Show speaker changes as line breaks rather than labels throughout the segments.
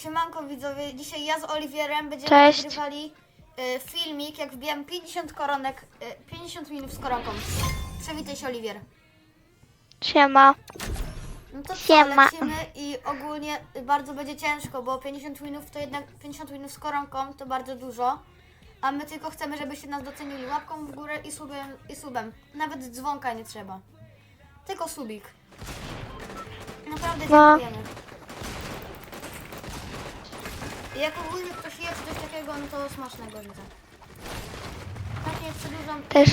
Siemanko widzowie, dzisiaj ja z Oliwierem będziemy
Cześć.
nagrywali y, filmik, jak wbijam 50 koronek, y, 50 minut z koronką. Przywitaj się Oliwier.
Siema.
No to co,
Siema.
lecimy i ogólnie bardzo będzie ciężko, bo 50 minut to jednak 50 minut z koronką to bardzo dużo. A my tylko chcemy, żebyście nas docenili łapką w górę i subem, i subem. Nawet dzwonka nie trzeba. Tylko subik. Naprawdę
No.
dziękujemy. Jak ogólnie ktoś je coś takiego, no to smacznego życzę. Tak nie przedłużam.
Też.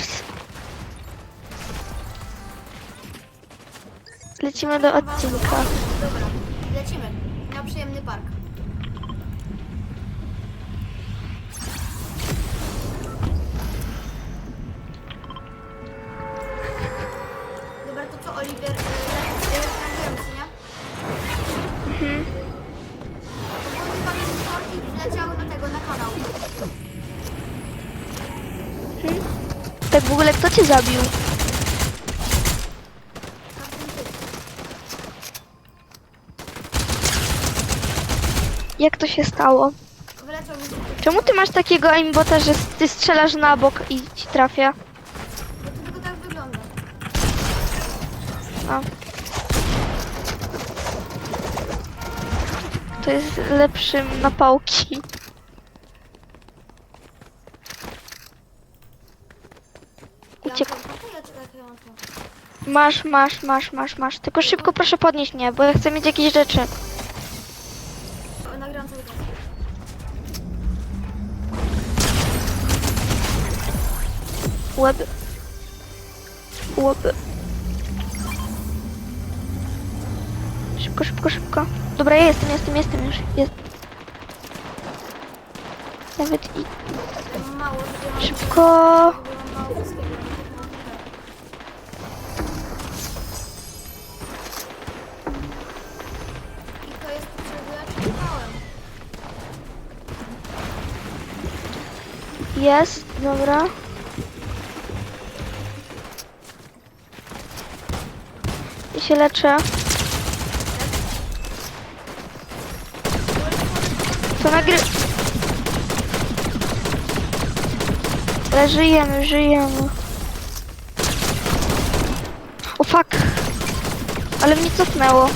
Lecimy do odcinka.
Dobra, lecimy. Na przyjemny park.
Cię zabił? Jak to się stało? Czemu ty masz takiego aimbota, że ty strzelasz na bok i ci trafia?
Bo to tylko tak wygląda.
A. To jest lepszym na pałki.
Ja
Uciekł.
mam to, ja czy tak ja mam to.
Masz, masz, masz, masz, masz. Tylko szybko proszę podnieść mnie, bo ja chcę mieć jakieś rzeczy.
O, Nagram cały czas.
Łeb. Łeb. Szybko, szybko, szybko. Dobra, ja jestem, jestem, jestem już. Jest. Nawet i...
Mało,
Szybko.
mało wszystkiego. Jest,
dobra. I się leczę. To nagry... Ale żyjemy, żyjemy. O fuck. Ale mnie cofnęło.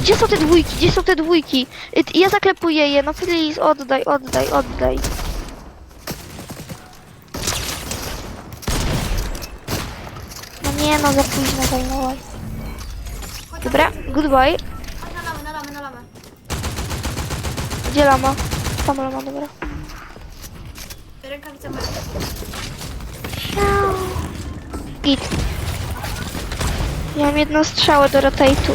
Gdzie są te dwójki? Gdzie są te dwójki? Y, Ja zaklepuję je, no please, oddaj, oddaj, oddaj. Nie no, za późno.
Chodź
Dobra, goodbye.
Chodź na lamę, na lamę, na lamę.
Gdzie lama? Tam lama, dobra.
Rękawica moja.
Git. Ja mam jedną strzałę do rotate'u.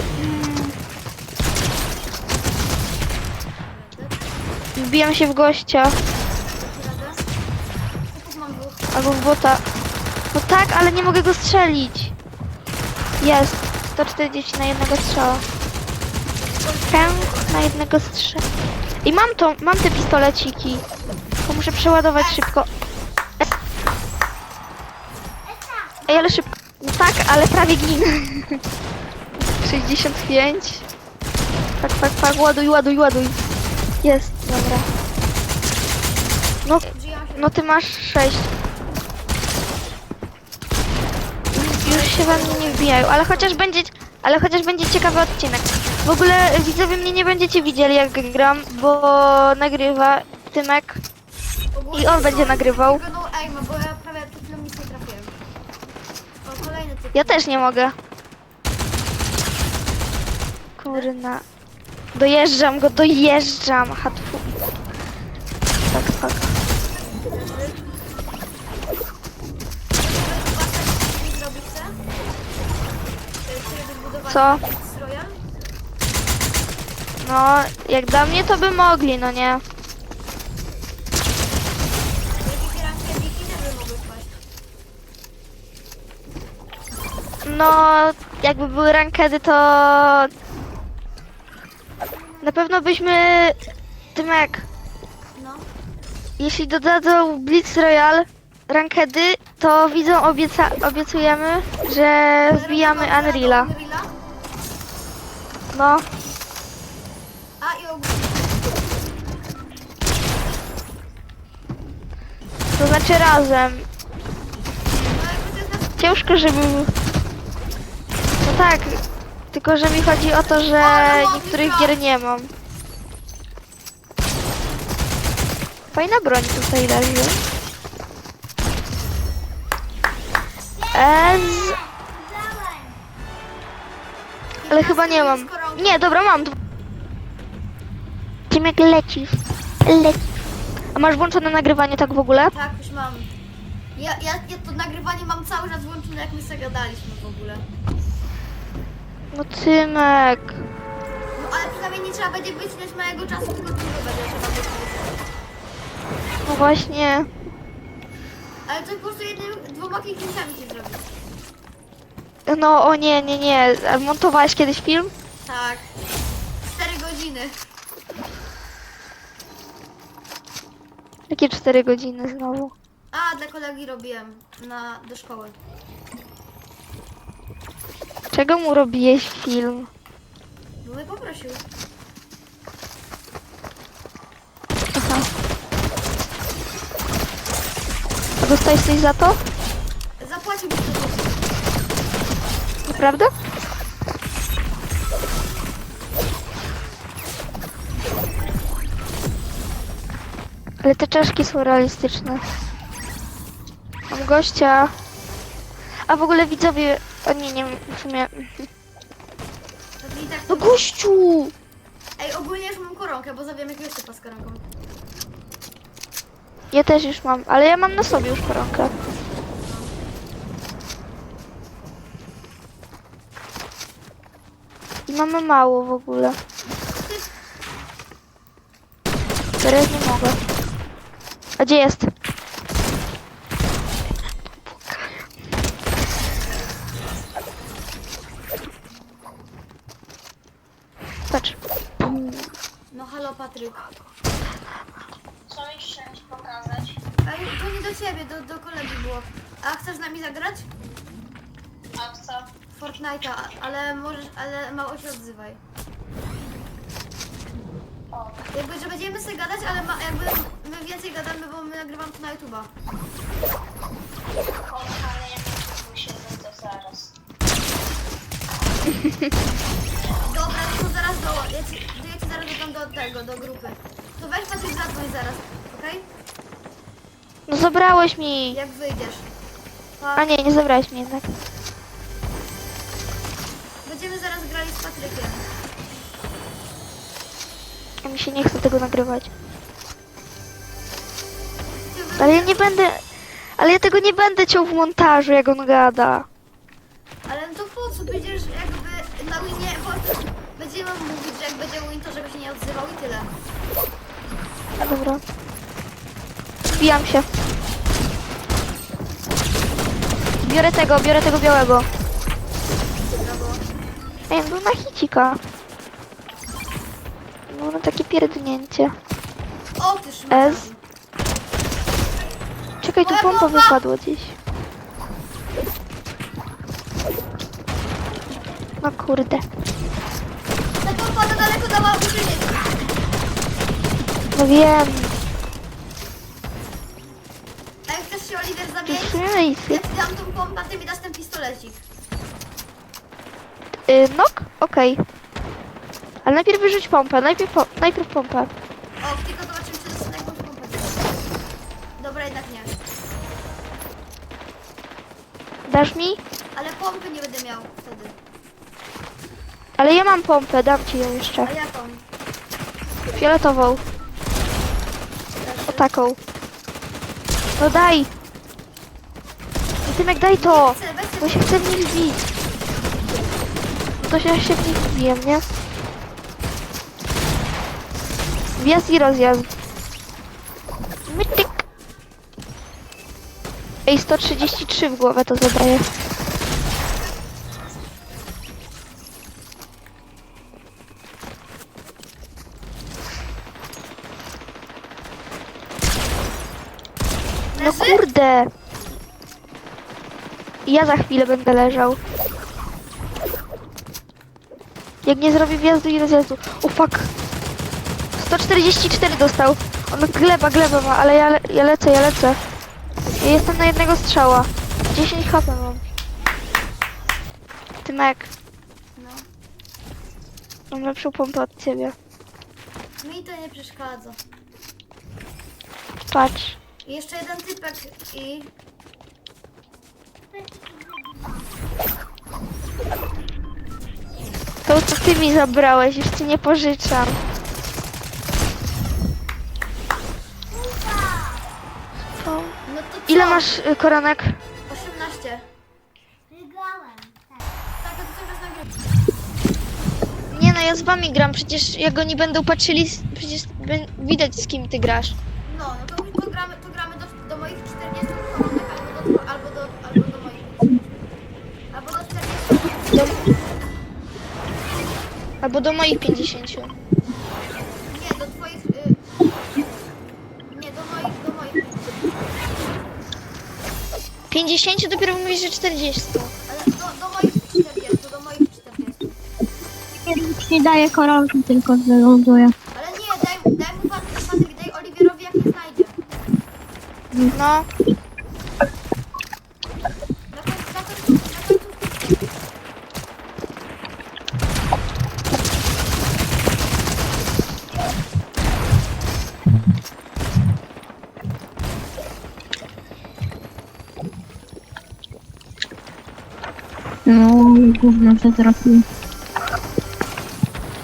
Wbijam się w gościa. Albo w bota. No tak, ale nie mogę go strzelić. Jest. 140 na jednego strzała. Pęk na jednego strzała. I mam to, mam te pistoleciki. Tylko muszę przeładować szybko. Ej, ale szybko. No tak, ale prawie ginę. 65. Tak, tak, tak, ładuj, ładuj, ładuj. Jest, dobra. No, no ty masz 6. Już się wam nie wbijają, ale chociaż będzie, ale chociaż będzie ciekawy odcinek. W ogóle widzowie mnie nie będziecie widzieli jak gram, bo nagrywa Tymek. I on będzie nagrywał.
No bo ja prawie przed chwilą nic nie trafiłem. O, kolejny typ.
Ja też nie mogę. Kurna. Dojeżdżam go, dojeżdżam. Hatfu. Co? No, jak dla mnie to by mogli, no nie. No, jakby były rankedy, to na pewno byśmy Tymek,
No.
jeśli dodadzą Blitz Royale rankedy, to widzą obieca obiecujemy, że wbijamy Unreala. No.
A i. To
znaczy razem.
No jakby to
Ciężko, żeby... No tak, tylko że mi chodzi o to, że niektórych gier nie mam. Fajna broń tutaj leży. Ez... Ale chyba nie mam. Nie, dobra, mam. Ciemek lecisz. Lecisz. A masz włączone nagrywanie tak w ogóle?
Tak, już mam. Ja, ja, ja to nagrywanie mam cały czas włączone, jak my sobie gadaliśmy w ogóle.
No Cymek.
No ale przynajmniej nie trzeba będzie wycinać mojego czasu, tylko dużo będzie trzeba wycinać.
No właśnie.
Ale to po prostu jednym, dwoma kliknięciami się zrobi.
No o nie, nie, nie. A Montowałeś kiedyś film?
Tak. 4 godziny.
Jakie 4 godziny znowu?
A, dla kolegi robiłem na, do szkoły.
Czego mu robiłeś film?
Bo mnie poprosił.
Aha. A dostałeś coś za to?
Zapłacił mi 100 zł.
Naprawdę? Ale te czaszki są realistyczne. Mam gościa. A w ogóle widzowie... O nie, nie, w sumie...
Tak
No gościu!
Ej, ogólnie już mam koronkę, bo zabiłem jakiegoś typa z koronką.
Ja też już mam, ale ja mam na sobie już koronkę. I mamy mało w ogóle. Teraz nie mogę. A gdzie jest? Patrz.
No halo Patryk.
Co mi chciałeś pokazać?
Ej, to nie do ciebie, do, do kolegi było. A chcesz z nami zagrać?
A co?
Fortnite'a, a- ale możesz, ale mało się odzywaj.
O,
Jakby, że będziemy sobie gadać, ale ma, jakby my więcej gadamy, bo my nagrywam to na YouTube'a.
się wyjdę zaraz.
Dobra, to zaraz do, ja ci, ja ci zaraz dodam do tego, do grupy. To weź Patryk zadzwoń zaraz, okej?
No zabrałeś mi.
Jak wyjdziesz. Pa.
A nie, nie zabrałeś mi jednak.
Będziemy zaraz grali z Patrykiem.
A mi się nie chce tego nagrywać. Ale ja nie będę... Ale ja tego nie będę ciął w montażu, jak on gada.
Ale no to po co? Przecież jakby na winie będziemy mówić, że jak będzie win, to żeby się nie odzywał i tyle.
Dobra. Wbijam się. Biorę tego, biorę tego białego. Ej, on był na hicika. Było na takie pierdnięcie.
O, ty
S.
szmaciarzu.
Czekaj, tu
Moja
pompa wypadła gdzieś. No kurde.
Ta pompa to daleko dała użycie.
No wiem.
A jak chcesz się Oliver
Tu
zamienić, ja ci dam tą pompę, a ty mi dasz ten pistolecik.
Y, nok? Okej. Ale najpierw wyrzuć pompę, najpierw, po, najpierw pompę.
O, tylko zobaczymy, czy dostanę jakąś pompę. Dobra, jednak nie.
Dasz mi?
Ale pompy nie będę miał wtedy.
Ale ja mam pompę, dam ci ją jeszcze.
A jaką?
Fioletową. O taką. No daj. I Tymek daj to.
Chcę, weź
Bo się chcę w nich wbić. No to się, się w nich wbijem, nie? Wjazd i rozjazd. Mytyk. Ej, 133 w głowę to zadaje. No kurde. Ja za chwilę będę leżał. Jak nie zrobię wjazdu i rozjazdu. O fuck. 144 dostał. On gleba, gleba ma, ale ja, le ja lecę, ja lecę. Ja jestem na jednego strzała. 10 HP mam. Tymek,
No.
mam lepszą pompę od ciebie.
Mi to nie przeszkadza.
Patrz.
Jeszcze jeden typek i...
To co ty mi zabrałeś, już ci nie pożyczam. Ile masz y, koronek?
18.
Wygrałem.
Tak, to cały czas nagrywam.
Nie no, ja z wami gram, przecież jak oni będą patrzyli, s- przecież bę- widać z kim ty grasz.
No, no to, to gramy, to gramy do, do moich 40 koronek albo do, albo do, albo do moich. Albo do 40.
Do... Albo do moich 50. 50 dopiero mówisz, że 40.
Ale do, do moich 40, do moich 40.
Już nie daje koronki, tylko wyląduje.
Ale nie, daj, daj mu Patryk, daj Oliwierowi jak nie znajdzie.
No,
Na końcu, na końcu, na końcu.
No, gówno się trafił.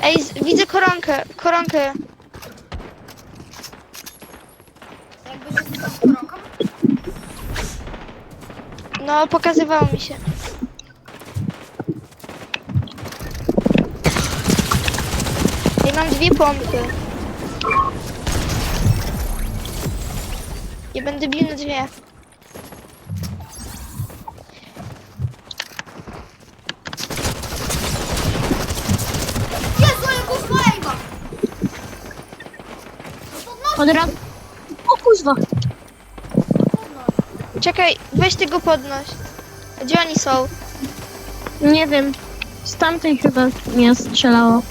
ej, z- widzę koronkę, koronkę.
Jakby się z tą koronką.
No, pokazywało mi się. Ja mam dwie pompy. Ja będę bił na dwie.
Jezu, ale kurwa Ejma! No to
Od razu... O kuźwa!
Czekaj, weź tego podnoś. Gdzie oni są?
Nie wiem. Z tamtej chyba mnie strzelało.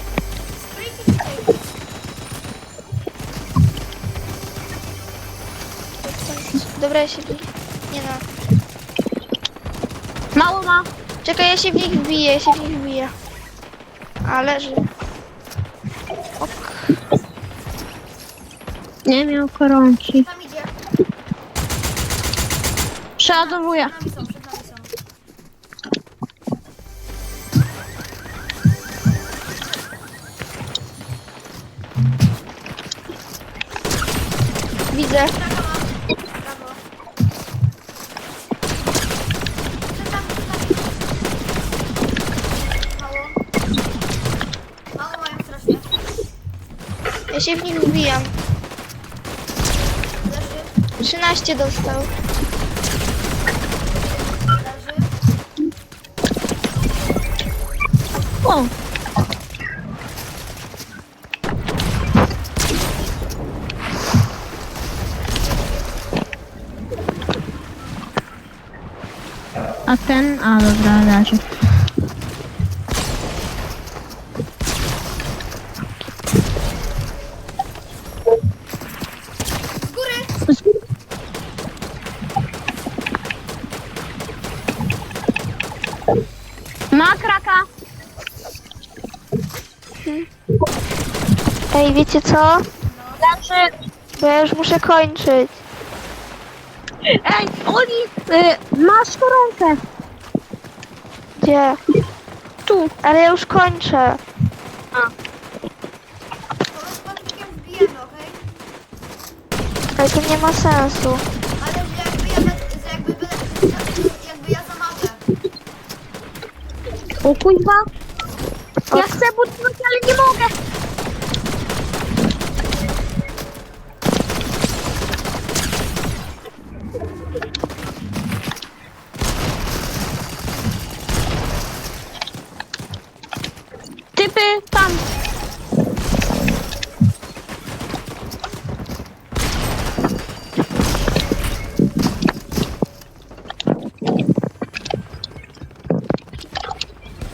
Dobra, ja się. Nie no.
Mało ma.
Czekaj, ja się w nich wbiję, ja się w nich wbiję. A, leży.
Nie miał koronki.
Tam idzie.
Przeładowuję.
Przed nami są, przed nami są.
Widzę.
Brawo. Brawo. Przed nami, przed nami. Mało. Mało mają strasznie.
Ja się w nich wbijam.
Leży,
13 dostał.
O! A ten? A dobra, leży.
Ej, wiecie co?
Leży!
Bo ja już muszę kończyć.
Ej, Oli! Y, masz koronkę!
Gdzie?
Tu!
Ale ja już kończę.
Patrykiem wbijemy, okej?
Ale to nie ma sensu.
Ale że jakby ja będę, że jakby, jakby ja zamagę.
O kuźwa! Ja chcę budować, ale nie mogę!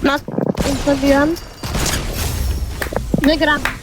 No, zrobiłam. Wygram.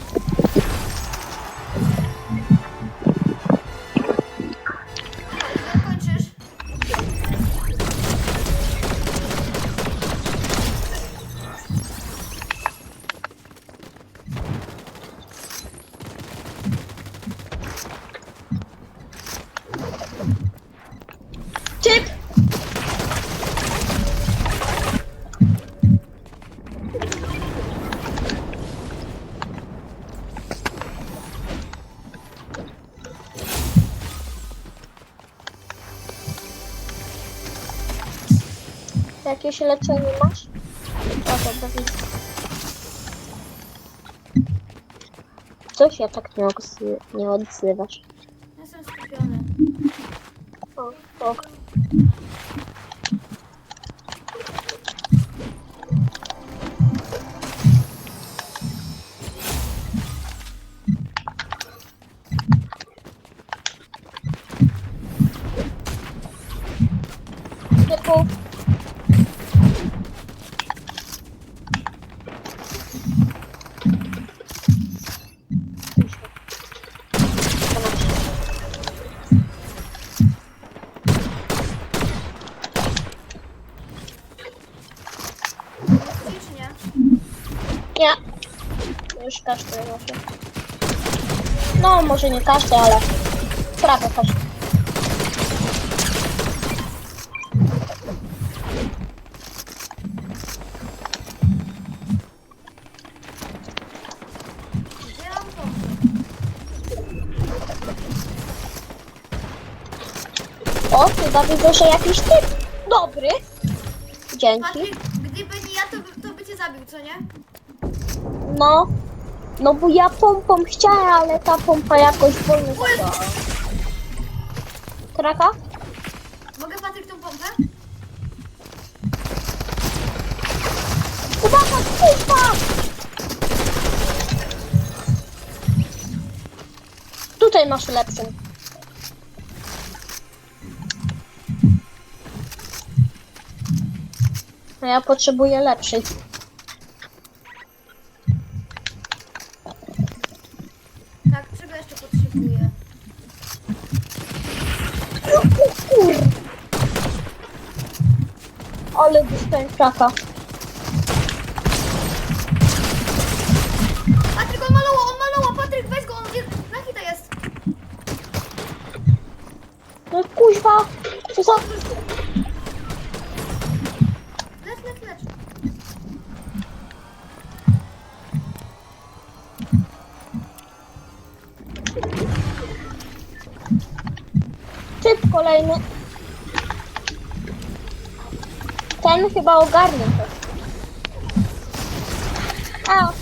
Jakieś leczenie masz? O, dobra, widzę. Co się tak nie, odsy- nie odzywasz?
Jestem skupiony.
O, ok. Typu. Każdy może. No, może nie każdy, ale prawie każdy. O, chyba że jakiś typ dobry. Dzięki.
Patryk, gdyby nie ja, to by, to by cię zabił, co nie?
No. No bo ja pompą chciałem, ale ta pompa jakoś wolno zadziałała. Kraka?
Mogę Patryk tą pompę?
Uwaga, kurwa! Tutaj masz lepszą. A ja potrzebuję lepszej.
Tak, czego jeszcze potrzebuję?
O kur... Ale kraka.
Patryk, on malował, on malował! Patryk, weź go, on na hita jest!
No kuźwa, co za...
Lecz, lecz, lecz.
Typ kolejny. Ten chyba ogarnie to. A. O kurwa.